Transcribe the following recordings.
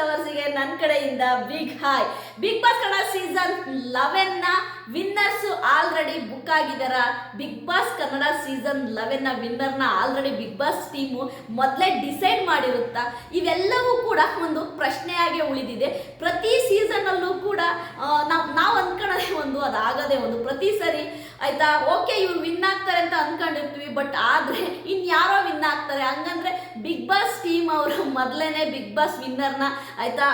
Boss ನನ್ನ ಕಡೆಯಿಂದ big hi big boss Kannada season ಲೆವೆನ್ನ winners already book ಆಗಿದಾರ. Big boss Kannada season ಲೆವೆನ್ನ ವಿನ್ನರ್ನ ಆಲ್ರೆಡಿ ಬಿಗ್ ಬಾಸ್ ಟೀಮು ಮೊದಲೇ ಡಿಸೈಡ್ ಮಾಡಿರುತ್ತಾ. ಇವೆಲ್ಲವೂ ಕೂಡ ಒಂದು ಪ್ರಶ್ನೆಯಾಗಿ ಉಳಿದಿದೆ. ಪ್ರತಿ ಸೀಸನ್ ಅಲ್ಲೂ ಕೂಡ ನಾವು ನಾವು ಅನ್ಕೊಳ್ಳೋದೇ ಒಂದು ಅದಾಗದೇ ಒಂದು ಪ್ರತಿ ಸರಿ ಆಯ್ತಾ? ಓಕೆ ಇವ್ರು ವಿನ್ ಆಗ್ತಾರೆ ಅಂತ ಅನ್ಕೊಂಡಿರ್ತೀವಿ ಬಟ್ ಆದ್ರೆ ಇನ್ಯಾರೋ ವಿನ್ ಆಗ್ತಾರೆ? ಹಂಗಂದ್ರೆ ಬಿಗ್ ಬಾಸ್ ಟೀಮ್ ಅವರು ಮೊದಲೇನೆ ಬಿಗ್ ಬಾಸ್ ವಿನ್ನರ್ನ ಆಯ್ತಾ?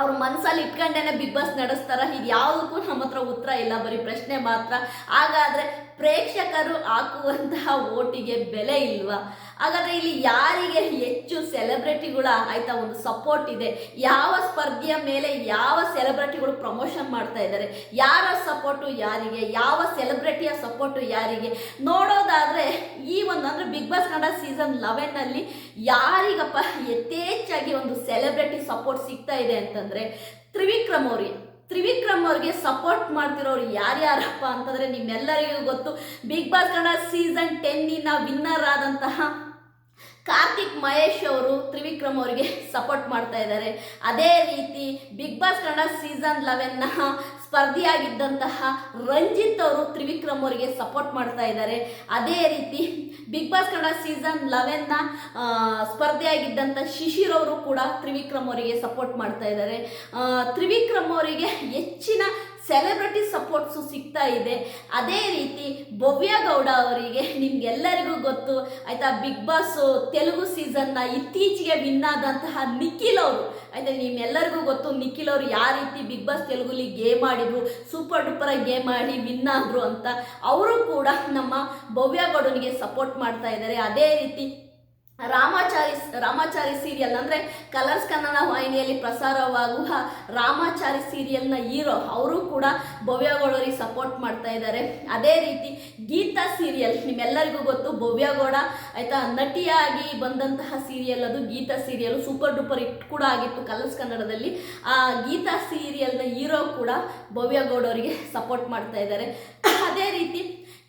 ಅವ್ರ ಮನಸ್ಸಲ್ಲಿ ಇಟ್ಕೊಂಡೇನೆ ಬಿಗ್ ಬಾಸ್ ನಡೆಸ್ತಾರ. ಇದು ಯಾವುದಕ್ಕೂ ನಮ್ಮ ಹತ್ರ ಉತ್ತರ ಇಲ್ಲ, ಬರೀ ಪ್ರಶ್ನೆ ಮಾತ್ರ. ಹಾಗಾದ್ರೆ ಪ್ರೇಕ್ಷಕರು ಹಾಕುವಂತಹ ಓಟಿಗೆ ಬೆಲೆ ಇಲ್ವಾ? ಹಾಗಾದ್ರೆ ಇಲ್ಲಿ ಯಾರಿಗೆ ಹೆಚ್ಚು ಸೆಲೆಬ್ರಿಟಿಗಳ ಆಯ್ತಾ ಒಂದು ಸಪೋರ್ಟ್ ಇದೆ? ಯಾವ ಸ್ಪರ್ಧೆಯ ಮೇಲೆ ಯಾವ ಸೆಲೆಬ್ರಿಟಿಗಳು ಪ್ರಮೋಷನ್ ಮಾಡ್ತಾ ಇದ್ದಾರೆ? ಯಾರ ಸಪೋರ್ಟು ಯಾರಿಗೆ? ಯಾವ ಸೆಲೆಬ್ರಿಟಿಯ ಸಪೋರ್ಟು ಯಾರಿಗೆ? ನೋಡೋದಾದ್ರೆ ಈ ಒಂದು ಅಂದ್ರೆ ಬಿಗ್ ಬಾಸ್ ಕನ್ನಡ ಸೀಸನ್ ಲೆವೆನ್ನಲ್ಲಿ ಯಾರಿಗಪ್ಪ ಎತ್ತೇ ಸೆಲೆಬ್ರಿಟಿ ಸಪೋರ್ಟ್ ಸಿಗ್ತಾ ಇದೆ ಅಂತಂದ್ರೆ ತ್ರಿವಿಕ್ರಮ್ ಅವ್ರಿಗೆ. ತ್ರಿವಿಕ್ರಮ್ ಅವ್ರಿಗೆ ಸಪೋರ್ಟ್ ಮಾಡ್ತಿರೋರು ಯಾರ್ಯಾರಪ್ಪ ಅಂತಂದ್ರೆ ನಿಮ್ಮೆಲ್ಲರಿಗೂ ಗೊತ್ತು. ಬಿಗ್ ಬಾಸ್ ಕನ್ನಡ ಸೀಸನ್ ಟೆನ್ನಿನ ವಿನ್ನರ್ ಆದಂತಹ ಕಾರ್ತಿಕ್ ಮಹೇಶ್ ಅವರು ತ್ರಿವಿಕ್ರಮ್ ಅವರಿಗೆ ಸಪೋರ್ಟ್ ಮಾಡ್ತಾ ಇದ್ದಾರೆ. ಅದೇ ರೀತಿ ಬಿಗ್ ಬಾಸ್ ಕನ್ನಡ ಸೀಸನ್ ಲೆವೆನ್ನ ಸ್ಪರ್ಧಿಯಾಗಿದ್ದಂತಹ ರಂಜಿತ್ ಅವರು ತ್ರಿವಿಕ್ರಮ್ ಅವರಿಗೆ ಸಪೋರ್ಟ್ ಮಾಡ್ತಾ ಇದ್ದಾರೆ. ಅದೇ ರೀತಿ ಬಿಗ್ ಬಾಸ್ ಕನ್ನಡ ಸೀಸನ್ ಲೆವೆನ್ನ ಸ್ಪರ್ಧೆಯಾಗಿದ್ದಂಥ ಶಿಶಿರ್ ಅವರು ಕೂಡ ತ್ರಿವಿಕ್ರಮ್ ಅವರಿಗೆ ಸಪೋರ್ಟ್ ಮಾಡ್ತಾ ಇದ್ದಾರೆ. ತ್ರಿವಿಕ್ರಮ್ ಅವರಿಗೆ ಹೆಚ್ಚಿನ ಸೆಲೆಬ್ರಿಟಿ ಸಪೋರ್ಟ್ಸು ಸಿಗ್ತಾ ಇದೆ. ಅದೇ ರೀತಿ ಭವ್ಯ ಗೌಡ ಅವರಿಗೆ ನಿಮ್ಗೆಲ್ಲರಿಗೂ ಗೊತ್ತು. ಆಯಿತಾ ಬಿಗ್ ಬಾಸ್ ತೆಲುಗು ಸೀಸನ್ನ ಇತ್ತೀಚೆಗೆ ವಿನ್ ಆದಂತಹ ನಿಖಿಲ್ ಅವರು. ಆಯ್ತಾ, ನಿಮ್ಮೆಲ್ಲರಿಗೂ ಗೊತ್ತು, ನಿಖಿಲ್ ಅವರು ಯಾವ ರೀತಿ ಬಿಗ್ ಬಾಸ್ ತೆಲುಗುಲಿ ಗೇಮ್ ಆಡಿದ್ರು ಸೂಪರ್ ಡೂಪರ್ ಗೇಮ್ ಆಡಿ ವಿನ್ ಆದ್ರು ಅಂತ. ಅವರು ಕೂಡ ನಮ್ಮ ಭವ್ಯ ಗೌಡನಿಗೆ ಸಪೋರ್ಟ್ ಮಾಡ್ತಾ ಇದ್ದಾರೆ. ಅದೇ ರೀತಿ ರಾಮಾಚಾರಿ ರಾಮಾಚಾರಿ ಸೀರಿಯಲ್ ಅಂದರೆ ಕಲರ್ಸ್ ಕನ್ನಡ ವಾಹಿನಿಯಲ್ಲಿ ಪ್ರಸಾರವಾಗುವ ರಾಮಾಚಾರಿ ಸೀರಿಯಲ್ನ ಹೀರೋ, ಅವರು ಕೂಡ ಭವ್ಯಗೌಡರಿಗೆ ಸಪೋರ್ಟ್ ಮಾಡ್ತಾ ಇದ್ದಾರೆ. ಅದೇ ರೀತಿ ಗೀತಾ ಸೀರಿಯಲ್ ನಿಮ್ಮೆಲ್ಲರಿಗೂ ಗೊತ್ತು ಭವ್ಯಗೌಡ ಆಯಿತಾ ನಟಿಯಾಗಿ ಬಂದಂತಹ ಸೀರಿಯಲ್ ಅದು. Geetha serial super duper hit ಕೂಡ ಆಗಿತ್ತು ಕಲರ್ಸ್ ಕನ್ನಡದಲ್ಲಿ. ಆ ಗೀತಾ ಸೀರಿಯಲ್ನ ಹೀರೋ ಕೂಡ ಭವ್ಯಗೌಡ ಅವರಿಗೆ ಸಪೋರ್ಟ್ ಮಾಡ್ತಾ ಇದ್ದಾರೆ. ಅದೇ ರೀತಿ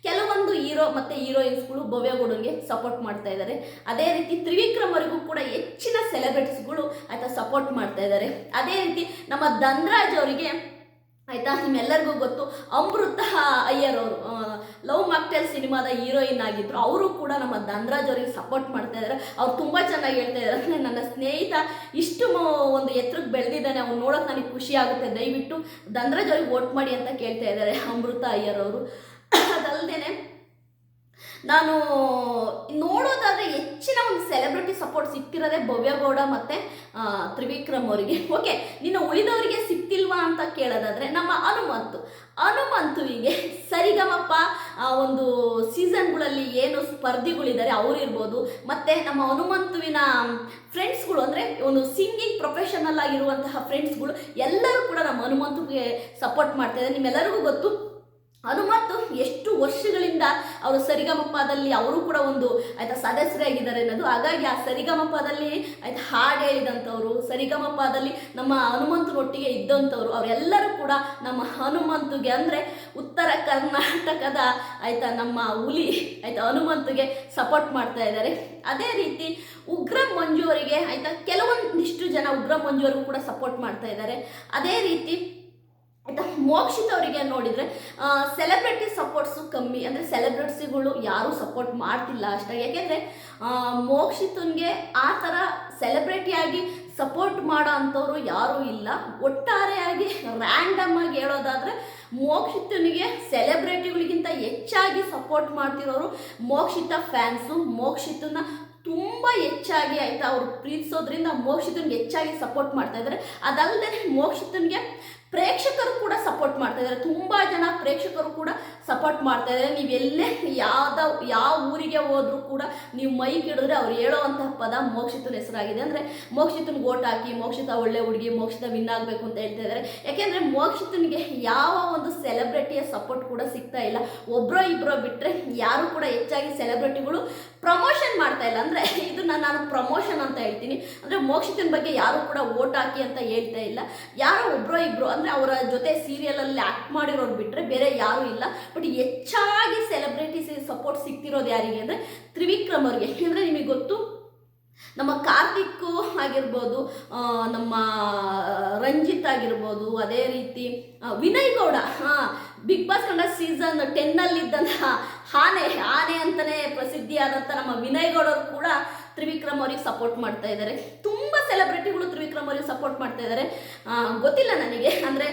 ಕೆಲವೊಂದು ಹೀರೋ ಮತ್ತು ಹೀರೋಯಿನ್ಸ್ಗಳು ಭವ್ಯಗೌಡನಿಗೆ ಸಪೋರ್ಟ್ ಮಾಡ್ತಾ ಇದ್ದಾರೆ. ಅದೇ ರೀತಿ ತ್ರಿವಿಕ್ರಮ್ ಅವರಿಗೂ ಕೂಡ ಹೆಚ್ಚಿನ ಸೆಲೆಬ್ರಿಟೀಸ್ಗಳು ಆಯಿತಾ ಸಪೋರ್ಟ್ ಮಾಡ್ತಾ ಇದ್ದಾರೆ. ಅದೇ ರೀತಿ ನಮ್ಮ ಧನ್ರಾಜ್ ಅವರಿಗೆ ಆಯ್ತಾ ನಿಮ್ಮೆಲ್ಲರಿಗೂ ಗೊತ್ತು, ಅಮೃತ ಅಯ್ಯರ್ ಅವರು ಲವ್ ಮಕ್ಟೆಲ್ ಸಿನಿಮಾದ ಹೀರೋಯಿನ್ ಆಗಿದ್ರು, ಅವರು ಕೂಡ ನಮ್ಮ ಧನ್ರಾಜ್ ಅವರಿಗೆ ಸಪೋರ್ಟ್ ಮಾಡ್ತಾ ಇದ್ದಾರೆ ಅವ್ರು ತುಂಬ ಚೆನ್ನಾಗಿ ಹೇಳ್ತಾ ಇದ್ದಾರೆ ನನ್ನ ಸ್ನೇಹಿತ ಇಷ್ಟು ಒಂದು ಎತ್ತರಕ್ಕೆ ಬೆಳೆದಿದ್ದಾನೆ, ಅವ್ನು ನೋಡೋಕೆ ನನಗೆ ಖುಷಿ ಆಗುತ್ತೆ. ದಯವಿಟ್ಟು ಧನ್ರಾಜ್ ಅವ್ರಿಗೆ ವೋಟ್ ಮಾಡಿ ಅಂತ ಕೇಳ್ತಾ ಇದ್ದಾರೆ ಅಮೃತ ಅಯ್ಯರ್ ಅವರು. ಅದಲ್ಲದೆ ನಾನು ನೋಡೋದಾದ್ರೆ ಹೆಚ್ಚಿನ ಒಂದು ಸೆಲೆಬ್ರಿಟಿ ಸಪೋರ್ಟ್ ಸಿಕ್ತಿರೋದೇ ಭವ್ಯಗೌಡ ಮತ್ತು ತ್ರಿವಿಕ್ರಮ್ ಅವರಿಗೆ. ಓಕೆ ನಿನ್ನ ಉಳಿದವರಿಗೆ ಸಿಕ್ತಿಲ್ವಾ ಅಂತ ಕೇಳೋದಾದ್ರೆ ನಮ್ಮ ಹನುಮಂತು. ಹನುಮಂತುವಿಗೆ ಸರಿಗಮಪ್ಪ ಒಂದು ಸೀಸನ್ಗಳಲ್ಲಿ ಏನು ಸ್ಪರ್ಧಿಗಳಿದ್ದಾರೆ ಅವರಿರ್ಬೋದು. ಮತ್ತು ನಮ್ಮ ಹನುಮಂತುವಿನ ಫ್ರೆಂಡ್ಸ್ಗಳು ಅಂದರೆ ಒಂದು ಸಿಂಗಿಂಗ್ ಪ್ರೊಫೆಷನಲ್ ಆಗಿರುವಂತಹ ಫ್ರೆಂಡ್ಸ್ಗಳು ಎಲ್ಲರೂ ಕೂಡ ನಮ್ಮ ಹನುಮಂತುಗೆ ಸಪೋರ್ಟ್ ಮಾಡ್ತಾ ಇದ್ದಾರೆ. ನಿಮ್ಮೆಲ್ಲರಿಗೂ ಗೊತ್ತು ಹನುಮಂತು ಎಷ್ಟು ವರ್ಷಗಳಿಂದ ಅವರು ಸರಿಗಮಪದಲ್ಲಿ ಅವರು ಕೂಡ ಒಂದು, ಆಯ್ತಾ, ಸದಸ್ಯರಾಗಿದ್ದಾರೆ ಅನ್ನೋದು. ಹಾಗಾಗಿ ಆ ಸರಿಗಮಪದಲ್ಲಿ, ಆಯ್ತಾ, ಹಾಡು ಹೇಳಿದಂಥವ್ರು, ಸರಿಗಮಪದಲ್ಲಿ ನಮ್ಮ ಹನುಮಂತನೊಟ್ಟಿಗೆ ಇದ್ದಂಥವ್ರು, ಅವರೆಲ್ಲರೂ ಕೂಡ ನಮ್ಮ ಹನುಮಂತುಗೆ ಅಂದರೆ ಉತ್ತರ ಕರ್ನಾಟಕದ, ಆಯ್ತಾ, ನಮ್ಮ ಹುಲಿ, ಆಯ್ತಾ, ಹನುಮಂತುಗೆ ಸಪೋರ್ಟ್ ಮಾಡ್ತಾ ಇದ್ದಾರೆ. ಅದೇ ರೀತಿ ಉಗ್ರ ಮಂಜು ಅವರಿಗೆ ಆಯ್ತಾ, ಕೆಲವೊಂದಿಷ್ಟು ಜನ ಉಗ್ರ ಮಂಜು ಕೂಡ ಸಪೋರ್ಟ್ ಮಾಡ್ತಾ ಇದ್ದಾರೆ. ಅದೇ ರೀತಿ ಮೋಕ್ಷಿತ್ ಅವರಿಗೆ ನೋಡಿದರೆ ಸೆಲೆಬ್ರಿಟಿ ಸಪೋರ್ಟ್ಸು ಕಮ್ಮಿ, ಅಂದರೆ ಸೆಲೆಬ್ರಿಟಿಗಳು ಯಾರೂ ಸಪೋರ್ಟ್ ಮಾಡ್ತಿಲ್ಲ ಅಷ್ಟೇ. ಯಾಕೆಂದರೆ ಮೋಕ್ಷಿತನ್ಗೆ ಆ ಥರ ಸೆಲೆಬ್ರಿಟಿಯಾಗಿ ಸಪೋರ್ಟ್ ಮಾಡೋ ಅಂಥವ್ರು ಯಾರೂ ಇಲ್ಲ. ಒಟ್ಟಾರೆಯಾಗಿ ರ್ಯಾಂಡಮ್ ಆಗಿ ಹೇಳೋದಾದರೆ, ಮೋಕ್ಷಿತನಿಗೆ ಸೆಲೆಬ್ರಿಟಿಗಳಿಗಿಂತ ಹೆಚ್ಚಾಗಿ ಸಪೋರ್ಟ್ ಮಾಡ್ತಿರೋರು ಮೋಕ್ಷಿತ ಫ್ಯಾನ್ಸು ಮೋಕ್ಷಿತನ ತುಂಬ ಹೆಚ್ಚಾಗಿ ಆಯಿತಾ ಅವರು ಪ್ರೀತಿಸೋದ್ರಿಂದ ಮೋಕ್ಷಿತನ್ಗೆ ಹೆಚ್ಚಾಗಿ ಸಪೋರ್ಟ್ ಮಾಡ್ತಾ ಇದ್ದಾರೆ ಅದಲ್ಲದೆ ಮೋಕ್ಷಿತನ್ಗೆ ಪ್ರೇಕ್ಷಕರು ಕೂಡ ಸಪೋರ್ಟ್ ಮಾಡ್ತಾ ಇದ್ದಾರೆ. ತುಂಬ ಜನ ಪ್ರೇಕ್ಷಕರು ಕೂಡ ಸಪೋರ್ಟ್ ಮಾಡ್ತಾ ಇದ್ದಾರೆ. ನೀವು ಎಲ್ಲೇ ಯಾವ ಯಾವ ಊರಿಗೆ ಹೋದ್ರೂ ಕೂಡ ನೀವು ಮೈ ಹಿಡಿದ್ರೆ ಅವ್ರು ಹೇಳೋವಂತಹ ಪದ ಮೋಕ್ಷಿತನ ಹೆಸರಾಗಿದೆ. ಅಂದರೆ ಮೋಕ್ಷಿತನ ಓಟ್ ಹಾಕಿ, ಮೋಕ್ಷಿತ ಒಳ್ಳೆ ಹುಡುಗಿ, ಮೋಕ್ಷಿತ ವಿನ್ ಆಗಬೇಕು ಅಂತ ಹೇಳ್ತಾ ಇದ್ದಾರೆ. ಯಾಕೆಂದರೆ ಮೋಕ್ಷಿತನಿಗೆ ಯಾವ ಒಂದು ಸೆಲೆಬ್ರಿಟಿಯ ಸಪೋರ್ಟ್ ಕೂಡ ಸಿಗ್ತಾ ಇಲ್ಲ. ಒಬ್ಬರೋ ಇಬ್ಬರೋ ಬಿಟ್ಟರೆ ಯಾರು ಕೂಡ ಹೆಚ್ಚಾಗಿ ಸೆಲೆಬ್ರಿಟಿಗಳು ಪ್ರಮೋಷನ್ ಮಾಡ್ತಾ ಇಲ್ಲ. ಅಂದರೆ ಇದನ್ನ ನಾನು ಪ್ರಮೋಷನ್ ಅಂತ ಹೇಳ್ತೀನಿ. ಅಂದರೆ ಮೋಕ್ಷಿತನ ಬಗ್ಗೆ ಯಾರು ಕೂಡ ಓಟ್ ಹಾಕಿ ಅಂತ ಹೇಳ್ತಾ ಇಲ್ಲ. ಯಾರೋ ಒಬ್ಬರೋ ಇಬ್ಬರು ಅಂದರೆ ಅವರ ಜೊತೆ ಸೀರಿಯಲಲ್ಲಿ ಆ್ಯಕ್ಟ್ ಮಾಡಿರೋರು ಬಿಟ್ಟರೆ ಬೇರೆ ಯಾರೂ ಇಲ್ಲ. ಬಟ್ ಹೆಚ್ಚಾಗಿ ಸೆಲೆಬ್ರಿಟೀಸ್ ಸಪೋರ್ಟ್ ಸಿಗ್ತಿರೋದು ಯಾರಿಗೆ ಅಂದರೆ ತ್ರಿವಿಕ್ರಮ್ ಅವ್ರಿಗೆ. ಯಾಕೆಂದ್ರೆ ನಿಮಗೆ ಗೊತ್ತು, ನಮ್ಮ ಕಾರ್ತಿಕ್ ಆಗಿರ್ಬೋದು ನಮ್ಮ ರಂಜಿತ್ ಆಗಿರ್ಬೋದು, ಅದೇ ರೀತಿ ವಿನಯ್ ಗೌಡ. ಹಾಂ ಬಿಗ್ ಬಾಸ್ ಕನ್ನಡ ಸೀಸನ್ ಟೆನ್ನಲ್ಲಿದ್ದಂತಹ ಆನೆ ಆನೆ ಅಂತಲೇ ಪ್ರಸಿದ್ಧಿಯಾದಂಥ ನಮ್ಮ ವಿನಯ್ ಗೌಡರು ಕೂಡ ತ್ರಿವಿಕ್ರಮ್ ಅವರಿಗೆ ಸಪೋರ್ಟ್ ಮಾಡ್ತಾ ಇದ್ದಾರೆ. ತುಂಬ ಸೆಲೆಬ್ರಿಟಿಗಳು ತ್ರಿವಿಕ್ರಮ್ ಅವರಿಗೆ ಸಪೋರ್ಟ್ ಮಾಡ್ತಾ ಇದ್ದಾರೆ. ಗೊತ್ತಿಲ್ಲ ನನಗೆ. ಅಂದರೆ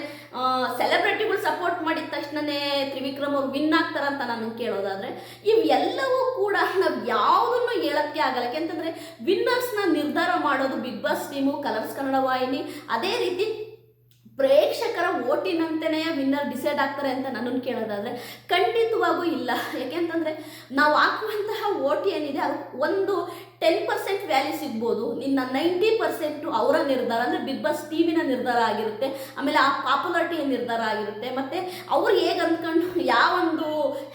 ಸೆಲೆಬ್ರಿಟಿಗಳು ಸಪೋರ್ಟ್ ಮಾಡಿದ ತಕ್ಷಣನೇ ತ್ರಿವಿಕ್ರಮ್ ಅವ್ರು ವಿನ್ ಆಗ್ತಾರಂತ ನಾನು ಕೇಳೋದಾದರೆ, ಇವೆಲ್ಲವೂ ಕೂಡ ನಾವು ಯಾವುದನ್ನು ಹೇಳಕ್ಕೆ ಆಗಲ್ಲ. ಯಾಕೆಂತಂದರೆ ವಿನ್ನರ್ಸ್ನ ನಿರ್ಧಾರ ಮಾಡೋದು big boss team Colors Kannada ವಾಹಿನಿ. ಅದೇ ರೀತಿ ಪ್ರೇಕ್ಷಕರ ಓಟಿನಂತೆಯೇ ವಿನ್ನರ್ ಡಿಸೈಡ್ ಆಗ್ತಾರೆ ಅಂತ ನನ್ನನ್ನು ಕೇಳೋದಾದರೆ ಖಂಡಿತವಾಗೂ ಇಲ್ಲ. ಯಾಕೆಂತಂದರೆ ನಾವು ಹಾಕುವಂತಹ ಓಟ್ ಏನಿದೆ ಅದು ಒಂದು ಟೆನ್ ಪರ್ಸೆಂಟ್ ವ್ಯಾಲ್ಯೂ ಸಿಗ್ಬೋದು. ನಿನ್ನ ನೈಂಟಿ ಪರ್ಸೆಂಟು ಅವರ ನಿರ್ಧಾರ, ಅಂದರೆ ಬಿಗ್ ಬಾಸ್ ಟಿವಿನ ನಿರ್ಧಾರ ಆಗಿರುತ್ತೆ. ಆಮೇಲೆ ಆ ಪಾಪ್ಯುಲಾರಿಟಿಯ ನಿರ್ಧಾರ ಆಗಿರುತ್ತೆ. ಮತ್ತು ಅವ್ರು ಹೇಗೆ ಅಂದ್ಕೊಂಡು ಯಾವೊಂದು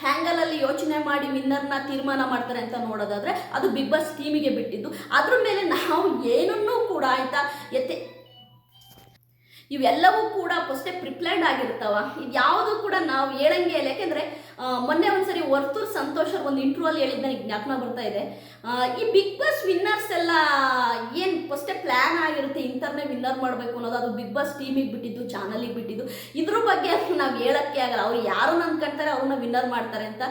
ಹ್ಯಾಂಗಲಲ್ಲಿ ಯೋಚನೆ ಮಾಡಿ ವಿನ್ನರ್ನ ತೀರ್ಮಾನ ಮಾಡ್ತಾರೆ ಅಂತ ನೋಡೋದಾದರೆ ಅದು ಬಿಗ್ ಬಾಸ್ ಟೀಮಿಗೆ ಬಿಟ್ಟಿದ್ದು. ಅದ್ರ ಮೇಲೆ ನಾವು ಏನನ್ನೂ ಕೂಡ ಆಯಿತಾ ಎತ್ತೆ ಇವೆಲ್ಲವೂ ಕೂಡ ಫಸ್ಟೇ ಪ್ರಿಪ್ಲ್ಯಾಂಡ್ ಆಗಿರ್ತಾವ. ಇದು ಯಾವುದು ಕೂಡ ನಾವು ಹೇಳಂಗೆ ಇಲ್ಲ. ಯಾಕೆಂದರೆ ಮೊನ್ನೆ ಒಂದ್ಸರಿ ವರ್ತೂರ್ ಸಂತೋಷ್ ಒಂದು ಅಲ್ಲಿ ಹೇಳಿದ್ ನನಗೆ ಜ್ಞಾಪನ ಬರ್ತಾ ಇದೆ. ಈ ಬಿಗ್ ಬಾಸ್ ವಿನ್ನರ್ಸ್ ಎಲ್ಲ ಏನು ಫಸ್ಟೇ ಪ್ಲ್ಯಾನ್ ಆಗಿರುತ್ತೆ ಇಂಥವ್ರನ್ನೇ ವಿನ್ನರ್ ಮಾಡಬೇಕು ಅನ್ನೋದು? ಅದು ಬಿಗ್ ಬಾಸ್ ಟೀಮಿಗೆ ಬಿಟ್ಟಿದ್ದು ಚಾನಲಿಗೆ ಬಿಟ್ಟಿದ್ದು. ಇದ್ರ ಬಗ್ಗೆ ನಾವು ಹೇಳಕ್ಕೆ ಆಗಲ್ಲ. ಅವ್ರು ಯಾರು ನನ್ ಕಟ್ತಾರೆ ಅವ್ರನ್ನ ವಿನ್ನರ್ ಮಾಡ್ತಾರೆ ಅಂತ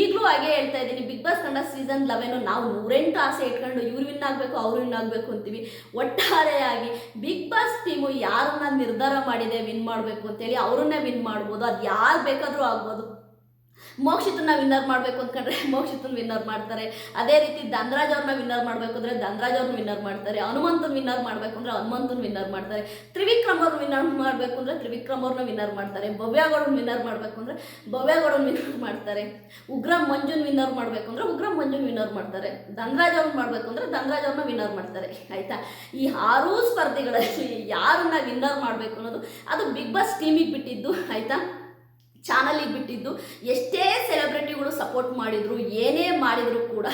ಈಗಲೂ ಹಾಗೆ ಹೇಳ್ತಾ ಇದ್ದೀನಿ. Big boss Kannada season eleven ನಾವು ನೂರೆಂಟು ಆಸೆ ಇಟ್ಕೊಂಡು ಇವ್ರು ವಿನ್ ಆಗಬೇಕು, ಅವ್ರು ವಿನ್ ಆಗಬೇಕು ಅಂತೀವಿ. ಒಟ್ಟಾರೆಯಾಗಿ ಬಿಗ್ ಬಾಸ್ ಟೀಮು ಯಾರನ್ನ ನಿರ್ಧಾರ ಮಾಡಿದೆ ವಿನ್ ಮಾಡಬೇಕು ಅಂತೇಳಿ ಅವ್ರನ್ನೇ ವಿನ್ ಮಾಡ್ಬೋದು. ಅದು ಯಾರು ಬೇಕಾದರೂ ಆಗ್ಬೋದು. ಮೋಕ್ಷಿತನ್ನ ವಿನ್ನರ್ ಮಾಡಬೇಕು ಅಂದ್ಕೊಂಡ್ರೆ ಮೋಕ್ಷಿತನ್ ವಿನ್ನರ್ ಮಾಡ್ತಾರೆ. ಅದೇ ರೀತಿ ಧನರಾಜ್ ಅವ್ರನ್ನ ವಿನ್ನರ್ ಮಾಡಬೇಕು ಅಂದರೆ ಧನರಾಜ್ ಅವ್ರನ್ನ ವಿನ್ನರ್ ಮಾಡ್ತಾರೆ. ಹನುಮಂತನ್ ವಿನ್ನರ್ ಮಾಡಬೇಕು ಅಂದರೆ ಹನುಮಂತನ್ ವಿನ್ನರ್ ಮಾಡ್ತಾರೆ. ತ್ರಿವಿಕ್ರಮ್ ಅವ್ರನ್ನ ವಿನ್ನರ್ ಮಾಡಬೇಕು ಅಂದರೆ ತ್ರಿವಿಕ್ರಮ್ ಅವ್ರನ್ನ ವಿನ್ನರ್ ಮಾಡ್ತಾರೆ. ಭವ್ಯಗೌಡನ್ ವಿನ್ನರ್ ಮಾಡಬೇಕು ಅಂದರೆ ಭವ್ಯಗೌಡನ್ ವಿನ್ನರ್ ಮಾಡ್ತಾರೆ. ಉಗ್ರ ಮಂಜುನ್ ವಿನ್ನರ್ ಮಾಡಬೇಕು ಅಂದರೆ ಉಗ್ರ ಮಂಜುನ್ ವಿನ್ನರ್ ಮಾಡ್ತಾರೆ. ಧನರಾಜ್ ಅವ್ರನ್ನ ಮಾಡಬೇಕು ಅಂದರೆ ಧನರಾಜ್ ಅವ್ರನ್ನ ವಿನ್ನರ್ ಮಾಡ್ತಾರೆ. ಆಯಿತಾ? ಈ ಆರೂ ಸ್ಪರ್ಧೆಗಳಲ್ಲಿ ಯಾರನ್ನ ವಿನ್ನರ್ ಮಾಡಬೇಕು ಅನ್ನೋದು ಅದು ಬಿಗ್ ಬಾಸ್ ಟೀಮಿಗೆ ಬಿಟ್ಟಿದ್ದು. ಆಯಿತಾ? ಚಾನಲಿಗೆ ಬಿಟ್ಟಿದ್ದು. ಎಷ್ಟೇ ಸೆಲೆಬ್ರಿಟಿಗಳು ಸಪೋರ್ಟ್ ಮಾಡಿದ್ರು, ಏನೇ ಮಾಡಿದ್ರು ಕೂಡ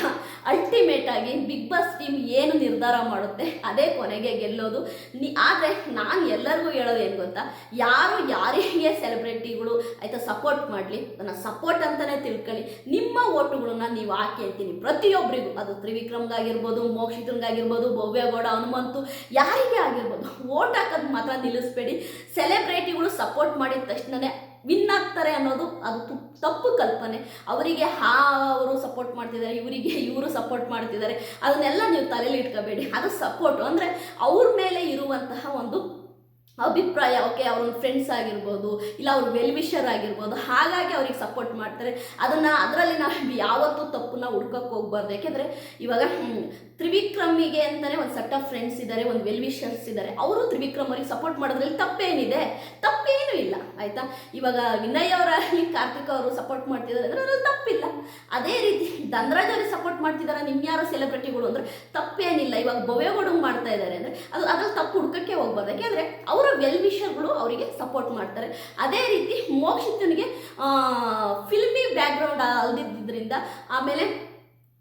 ಅಲ್ಟಿಮೇಟ್ ಆಗಿ ಬಿಗ್ ಬಾಸ್ ಟೀಮ್ ಏನು ನಿರ್ಧಾರ ಮಾಡುತ್ತೆ, ಅದೇ ಕೊನೆಗೆ ಗೆಲ್ಲೋದು. ನಿ, ಆದರೆ ನಾನು ಎಲ್ಲರಿಗೂ ಹೇಳೋದು ಏನು ಗೊತ್ತಾ? ಯಾರು ಯಾರಿಗೆ ಸೆಲೆಬ್ರಿಟಿಗಳು ಆಯಿತಾ ಸಪೋರ್ಟ್ ಮಾಡಲಿ, ನನ್ನ ಸಪೋರ್ಟ್ ಅಂತಲೇ ತಿಳ್ಕೊಳ್ಳಿ. ನಿಮ್ಮ ಓಟುಗಳನ್ನ ನೀವು ಹಾಕಿ ಅಂತೀನಿ. ಪ್ರತಿಯೊಬ್ಬರಿಗೂ ಅದು ತ್ರಿವಿಕ್ರಮ್ಗಾಗಿರ್ಬೋದು ಮೋಕ್ಷಿತನ್ಗಾಗಿರ್ಬೋದು ಭವ್ಯಗೌಡ ಹನುಮಂತು, ಯಾರಿಗೆ ಆಗಿರ್ಬೋದು, ಓಟ್ ಹಾಕೋದು ಮಾತ್ರ ನಿಲ್ಲಿಸ್ಬೇಡಿ. ಸೆಲೆಬ್ರಿಟಿಗಳು ಸಪೋರ್ಟ್ ಮಾಡಿದ ತಕ್ಷಣವೇ ವಿನ್ ಆಗ್ತಾರೆ ಅನ್ನೋದು ಅದು ತಪ್ಪು ಕಲ್ಪನೆ. ಅವರಿಗೆ ಹಾ, ಅವರು ಸಪೋರ್ಟ್ ಮಾಡ್ತಿದ್ದಾರೆ, ಇವರಿಗೆ ಇವರು ಸಪೋರ್ಟ್ ಮಾಡ್ತಿದ್ದಾರೆ. ಅದನ್ನೆಲ್ಲ ನೀವು ತಲೆಯಲ್ಲಿ ಇಟ್ಕೋಬೇಡಿ. ಅದು ಸಪೋರ್ಟು ಅಂದರೆ ಅವ್ರ ಮೇಲೆ ಇರುವಂತಹ ಒಂದು ಅಭಿಪ್ರಾಯ ಓಕೆ ಅವ್ರ ಫ್ರೆಂಡ್ಸ್ ಆಗಿರ್ಬೋದು, ಇಲ್ಲ ಅವ್ರ ವೆಲ್ವಿಷರ್ ಆಗಿರ್ಬೋದು, ಹಾಗಾಗಿ ಅವ್ರಿಗೆ ಸಪೋರ್ಟ್ ಮಾಡ್ತಾರೆ. ಅದನ್ನು ಅದರಲ್ಲಿ ನಾವು ಯಾವತ್ತೂ ತಪ್ಪನ್ನ ಹುಡ್ಕಕ್ಕೆ ಹೋಗ್ಬಾರ್ದು. ಯಾಕೆಂದರೆ ಇವಾಗ ತ್ರಿವಿಕ್ರಮಿಗೆ ಅಂತಲೇ ಒಂದು ಸೆಟ್ ಆಫ್ ಫ್ರೆಂಡ್ಸ್ ಇದ್ದಾರೆ ಒಂದು ವೆಲ್ವಿಷರ್ಸ್ ಇದ್ದಾರೆ ಅವರು ತ್ರಿವಿಕ್ರಮ್ ಅವ್ರಿಗೆ ಸಪೋರ್ಟ್ ಮಾಡೋದ್ರಲ್ಲಿ ತಪ್ಪೇನಿದೆ. ತಪ್ಪೇನೂ ಇಲ್ಲ, ಆಯಿತಾ? ಇವಾಗ ವಿನಯ್ ಅವರಾಗಲಿ ಕಾರ್ತಿಕ್ ಅವರು ಸಪೋರ್ಟ್ ಮಾಡ್ತಿದ್ದಾರೆ ಅಂದರೆ ಅದರಲ್ಲಿ ತಪ್ಪಿಲ್ಲ. ಅದೇ ರೀತಿ ಧನರಾಜ್ ಅವ್ರಿಗೆ ಸಪೋರ್ಟ್ ಮಾಡ್ತಿದ್ದಾರೆ ನಿಮ್ಯಾರೋ ಸೆಲೆಬ್ರಿಟಿಗಳು ಅಂದರೆ ತಪ್ಪೇನಿಲ್ಲ. ಇವಾಗ ಭವ್ಯಗೌಡಂಗೆ ಮಾಡ್ತಾ ಇದ್ದಾರೆ ಅಂದರೆ ಅದು ಅದ್ರಲ್ಲಿ ತಪ್ಪು ಹುಡ್ಕೋಕ್ಕೆ ಹೋಗ್ಬಾರ್ದು. ಯಾಕೆಂದರೆ ಅವರ ವೆಲ್ ವಿಷರ್ಗಳು ಅವರಿಗೆ ಸಪೋರ್ಟ್ ಮಾಡ್ತಾರೆ. ಅದೇ ರೀತಿ ಮೋಕ್ಷಿತನಿಗೆ ಫಿಲ್ಮಿ ಬ್ಯಾಕ್ಗ್ರೌಂಡ್ ಅಲ್ದಿದ್ದರಿಂದ ಆಮೇಲೆ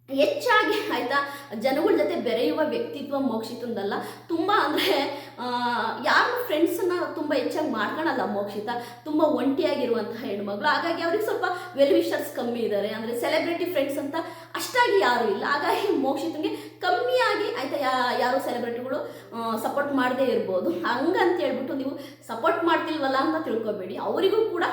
ಹೆಚ್ಚಾಗಿ ಆಯಿತಾ, ಜನಗಳ ಜೊತೆ ಬೆರೆಯುವ ವ್ಯಕ್ತಿತ್ವ ಮೋಕ್ಷಿತಂದಲ್ಲ. ತುಂಬ ಅಂದರೆ ಯಾರು ಫ್ರೆಂಡ್ಸನ್ನು ತುಂಬ ಹೆಚ್ಚಾಗಿ ಮಾಡ್ಕೊಳಲ್ಲ ಮೋಕ್ಷಿತ. ತುಂಬ ಒಂಟಿಯಾಗಿರುವಂತಹ ಹೆಣ್ಮಗಳು ಹಾಗಾಗಿ ಅವ್ರಿಗೆ ಸ್ವಲ್ಪ ವೆಲ್ ವಿಷರ್ಸ್ ಕಮ್ಮಿ ಇದ್ದಾರೆ ಅಂದರೆ ಸೆಲೆಬ್ರಿಟಿ ಫ್ರೆಂಡ್ಸ್ ಅಂತ ಅಷ್ಟಾಗಿ ಯಾರೂ ಇಲ್ಲ. ಹಾಗಾಗಿ ಮೋಕ್ಷಿತಂಗೆ ಕಮ್ಮಿಯಾಗಿ ಆಯಿತಾ ಯಾರು ಸೆಲೆಬ್ರಿಟಿಗಳು ಸಪೋರ್ಟ್ ಮಾಡದೇ ಇರ್ಬೋದು. ಹಂಗಂತ ಹೇಳ್ಬಿಟ್ಟು ನೀವು ಸಪೋರ್ಟ್ ಮಾಡ್ತಿಲ್ವಲ್ಲ ಅಂತ ತಿಳ್ಕೊಬೇಡಿ. ಅವರಿಗೂ ಕೂಡ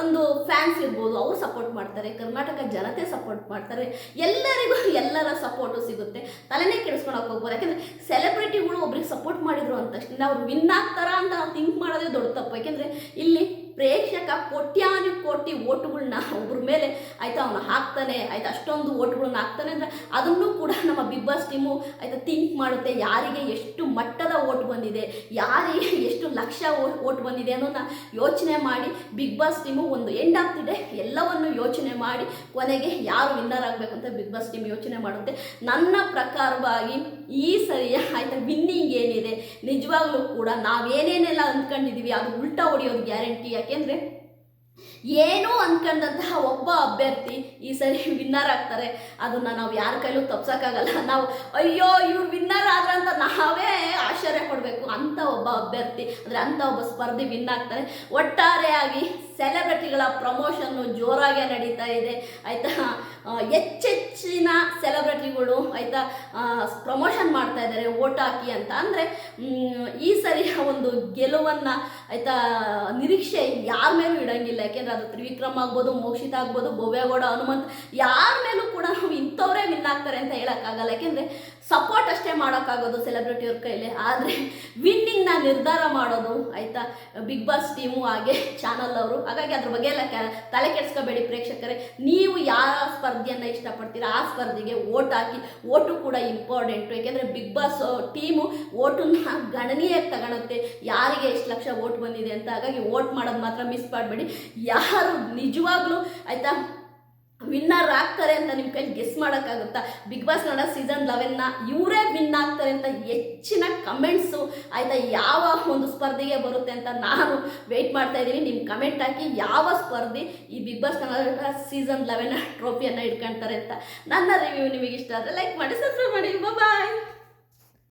ಒಂದು ಫ್ಯಾನ್ಸ್ ಇರ್ಬೋದು, ಅವರು ಸಪೋರ್ಟ್ ಮಾಡ್ತಾರೆ. ಕರ್ನಾಟಕ ಜನತೆ ಸಪೋರ್ಟ್ ಮಾಡ್ತಾರೆ. ಎಲ್ಲರಿಗೂ ಎಲ್ಲರ ಸಪೋರ್ಟು ಸಿಗುತ್ತೆ. ತಲೆನೇ ಕೆಡಿಸ್ಕೊಳಕ್ಕೆ ಹೋಗ್ಬೋದು ಯಾಕೆಂದರೆ ಸೆಲೆಬ್ರಿಟಿಗಳು ಒಬ್ರಿಗೆ ಸಪೋರ್ಟ್ ಮಾಡಿದ್ರು ಅಂತ ಅವ್ರು ವಿನ್ ಆಗ್ತಾರ ಅಂತ ಥಿಂಕ್ ಮಾಡೋದೇ ದೊಡ್ಡ ತಪ್ಪು. ಯಾಕೆಂದರೆ ಇಲ್ಲಿ ಪ್ರೇಕ್ಷಕ ಕೋಟ್ಯಾನು ಕೋಟಿ ಓಟುಗಳನ್ನ ಒಬ್ಬರ ಮೇಲೆ ಆಯಿತಾ ಅವನು ಹಾಕ್ತಾನೆ, ಆಯ್ತಾ ಅಷ್ಟೊಂದು ಓಟುಗಳನ್ನ ಹಾಕ್ತಾನೆ ಅಂದರೆ ಅದನ್ನು ಕೂಡ ನಮ್ಮ ಬಿಗ್ ಬಾಸ್ ಟೀಮು ಆಯಿತಾ ಥಿಂಕ್ ಮಾಡುತ್ತೆ. ಯಾರಿಗೆ ಎಷ್ಟು ಮಟ್ಟದ ಓಟ್ ಬಂದಿದೆ, ಯಾರಿಗೆ ಎಷ್ಟು ಲಕ್ಷ ಓಟ್ ಬಂದಿದೆ ಅನ್ನೋದನ್ನ ಯೋಚನೆ ಮಾಡಿ ಬಿಗ್ ಬಾಸ್ ಟೀಮು ಒಂದು ಎಂಡ್ ಆಫ್ ದಿ ಡೇ ಎಲ್ಲವನ್ನು ಯೋಚನೆ ಮಾಡಿ ಕೊನೆಗೆ ಯಾರು ವಿನ್ನರ್ ಆಗಬೇಕು ಅಂತ ಬಿಗ್ ಬಾಸ್ ಟೀಮ್ ಯೋಚನೆ ಮಾಡುತ್ತೆ. ನನ್ನ ಪ್ರಕಾರವಾಗಿ ಈ ಸರಿ ಆಯಿತಾ ವಿನ್ನಿಂಗ್ ಏನಿದೆ? ನಿಜವಾಗ್ಲೂ ಕೂಡ ನಾವೇನೇನೆಲ್ಲ ಅಂದ್ಕೊಂಡಿದ್ದೀವಿ ಅದು ಉಲ್ಟಾ ಹೊಡೆಯೋದು ಗ್ಯಾರಂಟಿ. ಯಾಕೆಂದರೆ ಏನೋ ಅಂದ್ಕೊಂಡಂತಹ ಒಬ್ಬ ಅಭ್ಯರ್ಥಿ ಈ ಸರಿ ವಿನ್ನರ್ ಆಗ್ತಾರೆ. ಅದನ್ನ ನಾವು ಯಾರ ಕೈಲೂ ತಪ್ಸೋಕ್ಕಾಗಲ್ಲ. ನಾವು, ಅಯ್ಯೋ, ಇವ್ರು ವಿನ್ನರ್ ಆದ್ರ ಅಂತ ನಾವೇ ಆಶ್ಚರ್ಯ ಪಡಬೇಕು. ಅಂತ ಒಬ್ಬ ಅಭ್ಯರ್ಥಿ, ಅಂದರೆ ಅಂಥ ಒಬ್ಬ ಸ್ಪರ್ಧಿ ವಿನ್ ಆಗ್ತಾರೆ. ಒಟ್ಟಾರೆಯಾಗಿ ಸೆಲೆಬ್ರಿಟಿಗಳ ಪ್ರಮೋಷನ್ನು ಜೋರಾಗೆ ನಡೀತಾ ಇದೆ. ಆಯಿತಾ? ಹೆಚ್ಚೆಚ್ಚಿನ ಸೆಲೆಬ್ರಿಟಿಗಳು ಆಯಿತಾ ಪ್ರಮೋಷನ್ ಮಾಡ್ತಾ ಇದ್ದಾರೆ, ಓಟ್ ಹಾಕಿ ಅಂತ. ಅಂದರೆ ಈ ಸರಿಯ ಒಂದು ಗೆಲುವನ್ನು, ಆಯಿತಾ, ನಿರೀಕ್ಷೆ ಯಾರ ಮೇಲೂ ಇಡಂಗಿಲ್ಲ. ಯಾಕೆಂದ್ರೆ ಅದು ತ್ರಿವಿಕ್ರಮ್ ಆಗ್ಬೋದು, ಮೋಕ್ಷಿತ ಆಗ್ಬೋದು ಭವ್ಯಗೌಡ ಹನುಮಂತ್, ಯಾರ ಮೇಲೂ ಕೂಡ ನಾವು ಇಂಥವರೇ ವಿನ್ ಆಗ್ತಾರೆ ಅಂತ ಹೇಳೋಕ್ಕಾಗಲ್ಲ. ಯಾಕೆಂದರೆ ಸಪೋರ್ಟ್ ಅಷ್ಟೇ ಮಾಡೋಕ್ಕಾಗೋದು ಸೆಲೆಬ್ರಿಟಿಯವ್ರ ಕೈಲಿ. ಆದರೆ ವಿನ್ನಿಂಗ್ನ ನಿರ್ಧಾರ ಮಾಡೋದು, ಆಯಿತಾ? ಬಿಗ್ ಬಾಸ್ ಟೀಮು ಹಾಗೆ ಚಾನಲ್ ಅವರು. ಹಾಗಾಗಿ ಅದ್ರ ಬಗ್ಗೆ ಎಲ್ಲ ತಲೆ ಕೆಡಿಸ್ಕೋಬೇಡಿ ಪ್ರೇಕ್ಷಕರೇ. ನೀವು ಯಾವ ಸ್ಪರ್ಧೆಯನ್ನು ಇಷ್ಟಪಡ್ತೀರಾ? ಆ ಸ್ಪರ್ಧೆಗೆ ಓಟ್ ಹಾಕಿ ಓಟು ಕೂಡ ಇಂಪಾರ್ಟೆಂಟು ಏಕೆಂದರೆ ಬಿಗ್ ಬಾಸ್ ಟೀಮು ಓಟನ್ನ ಗಣನೀಯಕ್ಕೆ ತಗೊಳುತ್ತೆ. ಯಾರಿಗೆ ಎಷ್ಟು ಲಕ್ಷ ಓಟ್ ಬಂದಿದೆ ಅಂತ. ಹಾಗಾಗಿ ಓಟ್ ಮಾಡೋದು ಮಾತ್ರ ಮಿಸ್ ಮಾಡಬೇಡಿ. ಯಾರು ನಿಜವಾಗ್ಲೂ, ಆಯಿತಾ? ವಿನ್ನರ್ ಆಗ್ತಾರೆ ಅಂತ ನಿಮ್ಮ ಕೈಲಿ ಗೆಸ್ ಮಾಡೋಕ್ಕಾಗುತ್ತಾ? ಬಿಗ್ ಬಾಸ್ ಕನ್ನಡ ಸೀಸನ್ ಲೆವೆನ್ನ ಇವರೇ ವಿನ್ ಆಗ್ತಾರೆ ಅಂತ ಹೆಚ್ಚಿನ ಕಮೆಂಟ್ಸು ಆಯಿತಾ? ಯಾವ ಒಂದು ಸ್ಪರ್ಧೆಗೆ ಬರುತ್ತೆ ಅಂತ ನಾನು ವೆಯ್ಟ್ ಮಾಡ್ತಾ ಇದ್ದೀನಿ. ನಿಮ್ಮ ಕಮೆಂಟ್ ಹಾಕಿ ಯಾವ ಸ್ಪರ್ಧೆ ಈ ಬಿಗ್ ಬಾಸ್ ಕನ್ನಡ ಸೀಸನ್ ಲೆವೆನ್ನ ಟ್ರೋಫಿಯನ್ನು ಇಟ್ಕೊಳ್ತಾರೆ ಅಂತ ನನ್ನ ರಿವ್ಯೂ ನಿಮಗೆ ಇಷ್ಟ ಆದರೆ ಲೈಕ್ ಮಾಡಿ ಸಬ್ಸ್ಕ್ರೈಬ್ ಮಾಡಿ. ಬಾಯ್